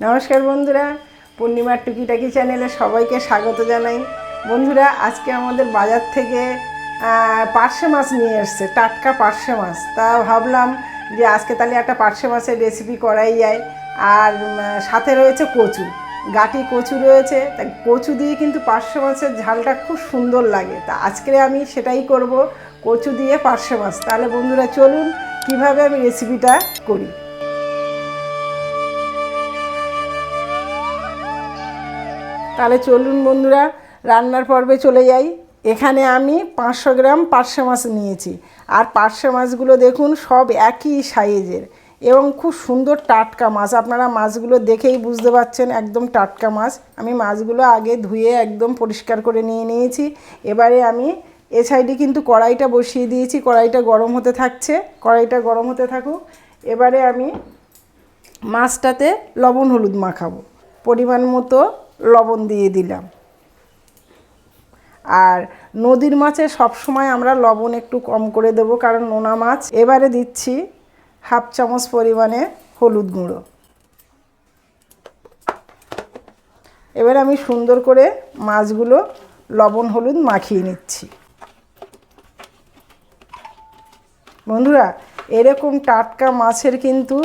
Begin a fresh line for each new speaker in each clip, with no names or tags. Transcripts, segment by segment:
নমস্কার বন্ধুরা, পূর্ণিমার টুকিটাকি চ্যানেলে সবাইকে স্বাগত জানাই। বন্ধুরা, আজকে আমাদের বাজার থেকে পার্শে মাছ নিয়ে এসছে, টাটকা পার্শে মাছ। তা ভাবলাম যে আজকে তাহলে একটা পার্শে মাছের রেসিপি করাই যায়। আর সাথে রয়েছে কচু। গাটি কচু রয়েছে, তা কচু দিয়ে কিন্তু পার্শে মাছের ঝালটা খুব সুন্দর লাগে। তা আজকে আমি সেটাই করব, কচু দিয়ে পার্শে মাছ। তাহলে বন্ধুরা, চলুন কীভাবে আমি রেসিপিটা করি। তাহলে চলুন বন্ধুরা, রান্নার পর্বে চলে যাই। এখানে আমি পাঁচশো গ্রাম পার্শে মাছ নিয়েছি। আর পার্শে মাছগুলো দেখুন, সব একই সাইজের। এবং খুব সুন্দর টাটকা মাছ। আপনারা মাছগুলো দেখেই বুঝতে পারছেন, একদম টাটকা মাছ। আমি মাছগুলো আগে ধুয়ে একদম পরিষ্কার করে নিয়ে নিয়েছি। এবারে আমি এ সাইডে কিন্তু কড়াইটা বসিয়ে দিয়েছি। কড়াইটা গরম হতে থাকছে। কড়াইটা গরম হতে থাকুক। এবারে আমি মাছটাতে লবণ হলুদ মাখাবো। পরিমাণ মতো লবণ দিয়ে দিলাম। আর নদীর মাছে সবসময় আমরা লবণ একটু কম করে দেবো, কারণ নোনা মাছ। এবারে দিচ্ছি হাফ চামচ পরিমাণে হলুদ গুঁড়ো। এবার আমি সুন্দর করে মাছগুলো লবণ হলুদ মাখিয়ে নিচ্ছি। বন্ধুরা এরকম টাটকা মাছের কিন্তু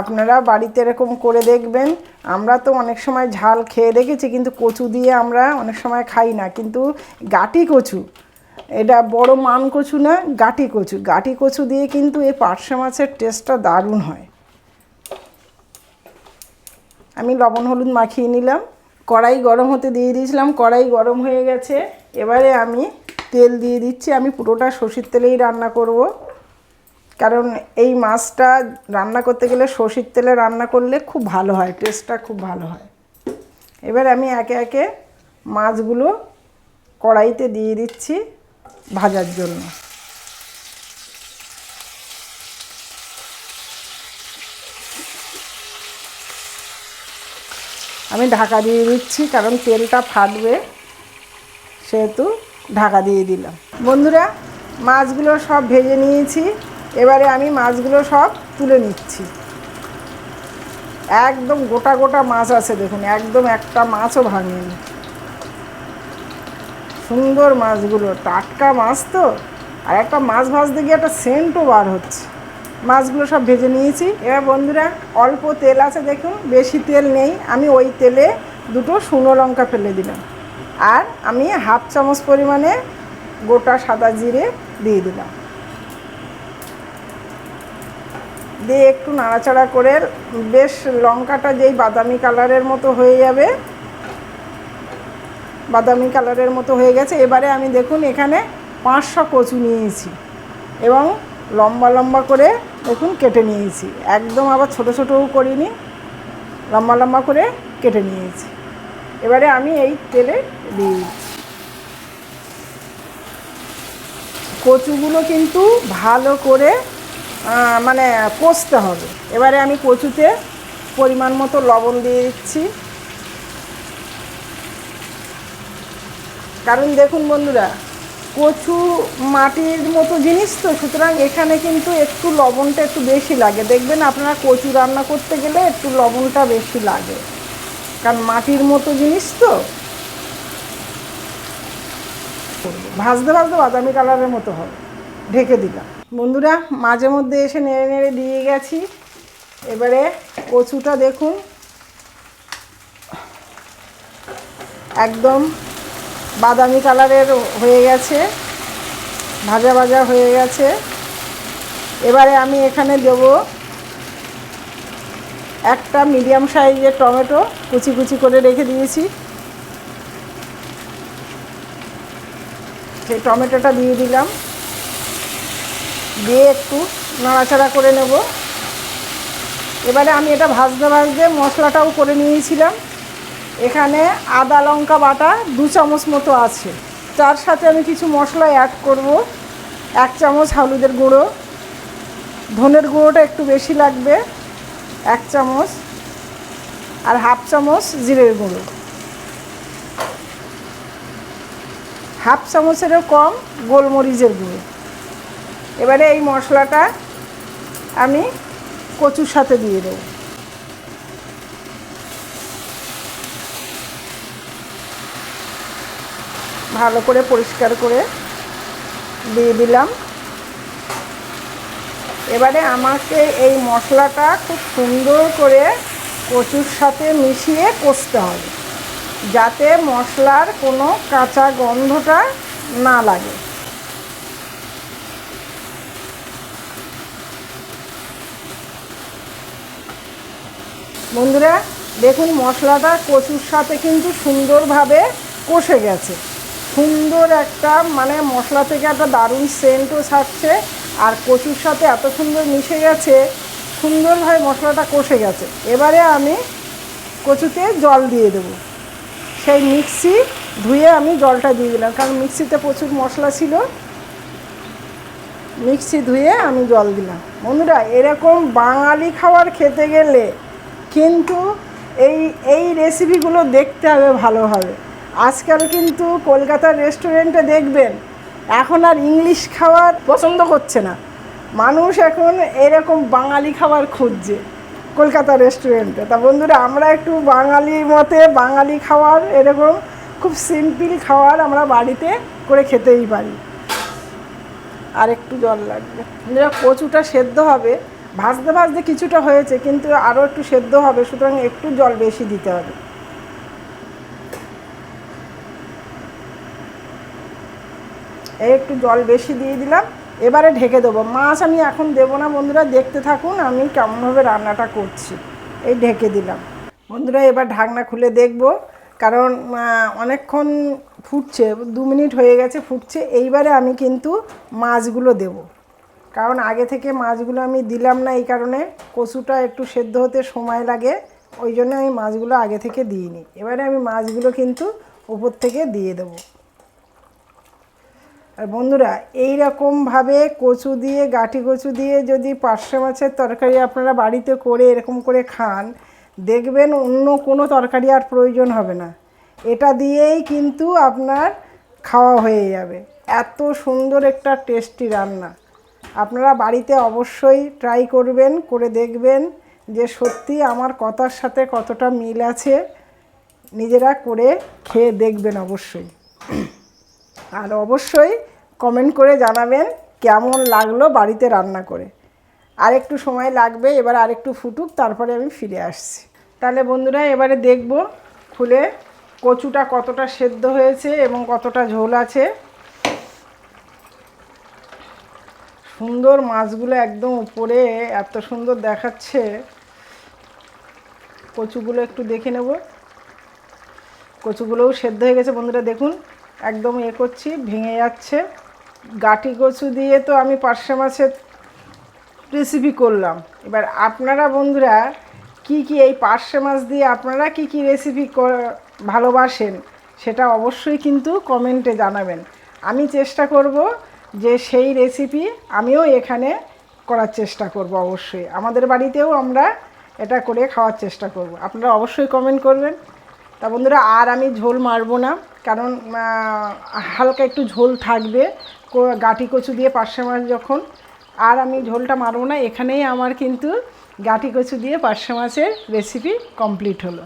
আপনারা বাড়িতে এরকম করে দেখবেন। আমরা তো অনেক সময় ঝাল খেয়ে দেখেছি, কিন্তু কচু দিয়ে আমরা অনেক সময় খাই না। কিন্তু গাটি কচু, এটা বড় মান কচু না, গাটি কচু। গাটি কচু দিয়ে কিন্তু এই পার্শে মাছের টেস্টটা দারুণ হয়। আমি লবণ, হলুদ মাখিয়ে নিলাম। কড়াই গরম হতে দিয়ে দিয়েছিলাম, কড়াই গরম হয়ে গেছে। এবারে আমি তেল দিয়ে দিচ্ছি, আমি পুরোটা সর্ষের তেলেই রান্না করব। কারণ এই মাছটা রান্না করতে গেলে সর্ষের তেলে রান্না করলে খুব ভালো হয় টেস্টটা খুব ভালো হয়। এবার আমি একে একে মাছগুলো কড়াইতে দিয়ে দিচ্ছি ভাজার জন্য। আমি ঢাকা দিয়ে দিচ্ছি কারণ তেলটা ফাটবে, সেহেতু ঢাকা দিয়ে দিলাম। বন্ধুরা, মাছগুলো সব ভেজে নিয়েছি। এবারে আমি মাছগুলো সব তুলে নিচ্ছি। একদম গোটা গোটা মাছ আছে দেখুন, একদম একটা মাছও ভাঙেনি। সুন্দর মাছগুলো, টাটকা মাছ তো, আর একটা মাছ ভাজতে গিয়ে একটা সেন্টও বার হচ্ছে। মাছগুলো সব ভেজে নিয়েছি। এবার বন্ধুরা, অল্প তেল আছে দেখুন, বেশি তেল নেই, আমি ওই তেলে দুটো শুকনো লঙ্কা ফেলে দিলাম। আর আমি হাফ চামচ পরিমাণে গোটা সাদা জিরে দিয়ে দিলাম। দিয়ে একটু নাড়াচাড়া করে বেশ লঙ্কাটা যেই বাদামি কালারের মতো হয়ে যাবে, বাদামি কালারের মতো হয়ে গেছে। এবারে আমি দেখুন এখানে পাঁচশো কচু নিয়েছি এবং লম্বা লম্বা করে দেখুন কেটে নিয়েছি। একদম আবার ছোট ছোটও করিনি, লম্বা লম্বা করে কেটে নিয়েছি। এবারে আমি এই তেলে দিয়ে দিচ্ছি। কচুগুলো কিন্তু ভালো করে মানে কষতে হবে। এবারে আমি কচুতে পরিমাণ মতো লবণ দিয়ে দিচ্ছি। কারণ দেখুন বন্ধুরা, কচু মাটির মতো জিনিস তো, সুতরাং এখানে কিন্তু একটু লবণটা একটু বেশি লাগে। দেখবেন আপনারা কচু রান্না করতে গেলে একটু লবণটা বেশি লাগে। কারণ মাটির মতো জিনিস তো। ভাজতে ভাজতে বাদামি কালারের মতো হবে। ঢেকে দিলাম। বন্ধুরা, মাঝে মধ্যে এসে নেড়ে নেড়ে দিয়ে গেছি। এবারে কচুটা দেখুন। একদম বাদামি কালারের হয়ে গেছে, ভাজা ভাজা হয়ে গেছে। এবারে আমি এখানে দেব একটা মিডিয়াম সাইজের টমেটো, কুচি কুচি করে রেখে দিয়েছি। সেই টমেটোটা দিয়ে দিলাম। দিয়ে একটু নাড়াচাড়া করে নেব। এবারে আমি এটা ভাজতে ভাজতে মশলাটাও করে নিয়েছিলাম। এখানে আদা, লঙ্কা বাটা দু চামচ মতো আছে। তার সাথে আমি কিছু মশলা অ্যাড করব। এক চামচ হলুদের গুঁড়ো। ধনের গুঁড়োটা একটু বেশি লাগবে। এক চামচ আর হাফ চামচ জিরের গুঁড়ো। হাফ চামচেরও কম গোলমরিচের গুঁড়ো। এবারে এই মশলাটা আমি কচুর সাথে দিয়ে দেব। ভালো করে পরিষ্কার করে দিয়ে দিলাম। এবারে আমাকে এই মশলাটা খুব সুন্দর করে কচুর সাথে মিশিয়ে কষতে হবে, যাতে মশলার কোনো কাঁচা গন্ধটা না লাগে। বন্ধুরা, দেখুন মশলাটা কচুর সাথে কিন্তু সুন্দরভাবে কষে গেছে। সুন্দর একটা মানে মশলা থেকে একটা দারুণ সেন্টও ছাড়ছে, আর কচুর সাথে এত সুন্দর মিশে গেছে, সুন্দরভাবে মশলাটা কষে গেছে। এবারে আমি কচুতে জল দিয়ে দেবো। সেই মিক্সি ধুয়ে আমি জলটা দিয়ে দিলাম, কারণ মিক্সিতে প্রচুর মশলা ছিল। মিক্সি ধুয়ে আমি জল দিলাম। বন্ধুরা, এরকম বাঙালি খাবার খেতে গেলে কিন্তু এই এই রেসিপিগুলো দেখতে হবে। ভালোভাবে আজকাল কিন্তু কলকাতার রেস্টুরেন্টে দেখবেন, এখন আর ইংলিশ খাবার পছন্দ করছে না। মানুষ এখন এরকম বাঙালি খাবার খুঁজছে কলকাতা রেস্টুরেন্টে তা বন্ধুরা, আমরা একটু বাঙালি মতে বাঙালি খাবার এরকম খুব সিম্পল খাবার আমরা বাড়িতে করে খেতেই পারি। আর একটু জল লাগবে। কচুটা সেদ্ধ হবে। ভাজতে ভাজতে কিছুটা হয়েছে, কিন্তু আরও একটু সেদ্ধ হবে, সুতরাং একটু জল বেশি দিতে হবে। এই একটু জল বেশি দিয়ে দিলাম, এবারে ঢেকে দেবো। মাছ আমি এখন দেবো না, বন্ধুরা, দেখতে থাকুন, আমি কেমনভাবে রান্নাটা করছি। এই ঢেকে দিলাম। বন্ধুরা, এবার ঢাকনা খুলে দেখব, কারণ অনেকক্ষণ ফুটছে, দু মিনিট হয়ে গেছে ফুটছে, এইবারে আমি কিন্তু মাছগুলো দেব। কারণ আগে থেকে মাছগুলো আমি দিলাম না এই কারণে কচুটা একটু সেদ্ধ হতে সময় লাগে, ওই জন্য আমি মাছগুলো আগে থেকে দিইনি। এবারে আমি মাছগুলো কিন্তু উপর থেকে দিয়ে দেবো। আর বন্ধুরা এই রকমভাবে কচু দিয়ে গাঁটি কচু দিয়ে যদি পার্শে মাছের তরকারি আপনারা বাড়িতে করে এরকম করে খান, দেখবেন অন্য কোনো তরকারি আর প্রয়োজন হবে না। এটা দিয়েই কিন্তু আপনার খাওয়া হয়ে যাবে। এত সুন্দর একটা টেস্টি রান্না। আপনারা বাড়িতে অবশ্যই ট্রাই করবেন, করে দেখবেন যে সত্যি আমার কথার সাথে কতটা মিল আছে। নিজেরা করে খেয়ে দেখবেন অবশ্যই। আর অবশ্যই কমেন্ট করে জানাবেন কেমন লাগল বাড়িতে রান্না করে। আর একটু সময় লাগবে, এবার আর একটু ফুটুক, তারপরে আমি ফিরে আসছি। তাহলে বন্ধুরা, এবারে দেখব খুলে কচুটা কতটা সেদ্ধ হয়েছে এবং কতটা ঝোল আছে। সুন্দর মাছগুলো একদম উপরে এত সুন্দর দেখাচ্ছে। কচুগুলো একটু দেখে নেব। কচুগুলোও সেদ্ধ হয়ে গেছে, বন্ধুরা দেখুন, একদম এ করছি, ভেঙে যাচ্ছে। গাটি কচু দিয়ে তো আমি পার্শে মাছের রেসিপি করলাম। এবার আপনারা বন্ধুরা, কি কি এই পার্শে মাছ দিয়ে আপনারা কি কি রেসিপি ভালোবাসেন, সেটা অবশ্যই কিন্তু কমেন্টে জানাবেন। আমি চেষ্টা করব যে সেই রেসিপি আমিও এখানে করার চেষ্টা করব অবশ্যই। আমাদের বাড়িতেও আমরা এটা করে খাওয়ার চেষ্টা করব। আপনারা অবশ্যই কমেন্ট করবেন। তা বন্ধুরা, আর আমি ঝোল মারবো না, কারণ হালকা একটু ঝোল থাকবে গাঁটি কচু দিয়ে পার্শে মাছ যখন। আর আমি ঝোলটা মারবো না, এখানেই আমার কিন্তু গাঁটি কচু দিয়ে পার্শে মাছের রেসিপি কমপ্লিট হলো।